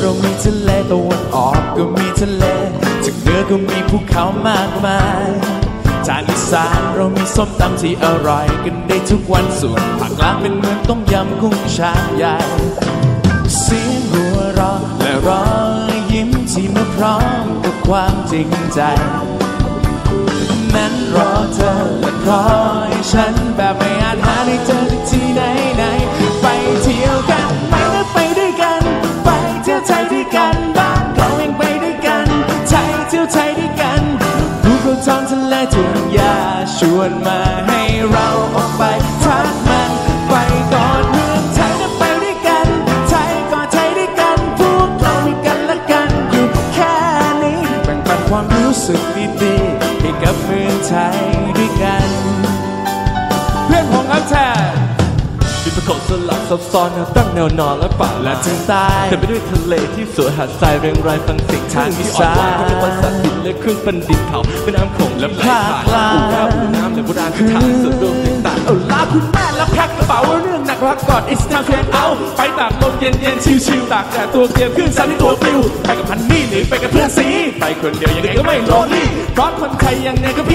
เรามีทะเลตะวันออกก็มีทะเลจากเหนือก็มีภูเขามากมายทางอีสานเรามีส้มตำที่อร่อยกันได้ทุกวันส่วนภาคกลางเป็นเมืองต้มยำกุ้งชามใหญ่เสียงหัวเราะและรอยยิ้มที่มาพร้อมกับความจริงใจ นั้นรอเธอและคอยฉันแบบไม่อาจหาได้เจอที่ไหน ยเที่ยวไทยด้วยกันภูเขาทองทะเลทุ่งหญ้าชวนมาให้เราออกไปทักมันไปก่อนเมืองไทยนะไปด้วยกันไทยก่อนไทยด้วยกันพวกเรามีกันและกันอยู่แค่นี้แบ่งปันความรู้สึกดีๆให้กับเมืองไทยด้วยกัน เพื่อนผมครับแทนมีประกอบสลับซับซ้อนนะตั้งแนวนอนและป่าและและทางใต้เต็มไปด้วยทะเลที่สวยหาดทรายเรียงรายฟังเสียงทางที่อ่อนหวานเป็นภาษาดิน และเครื่องปันดินเผาเป็นน้ำโขงและไหลผ่านอู่น้ำอู่น้ำและโบราณสถานส่วนรวมต่างๆเอาลาคุณแม่แล้วแพ็คกระเป๋าเรื่องหนักรักก่อน it's time to head out ไปตากลมเย็นเย็นๆชิวๆตากแดดตัวเกลียวขึ้นซันที่ตัวปลิวไปกับพันนี่หรือไปกับเพื่อนสีไปคนเดียวยังไงก็ไม่ลอนี่เพราะคนไทยยังไงก็พี่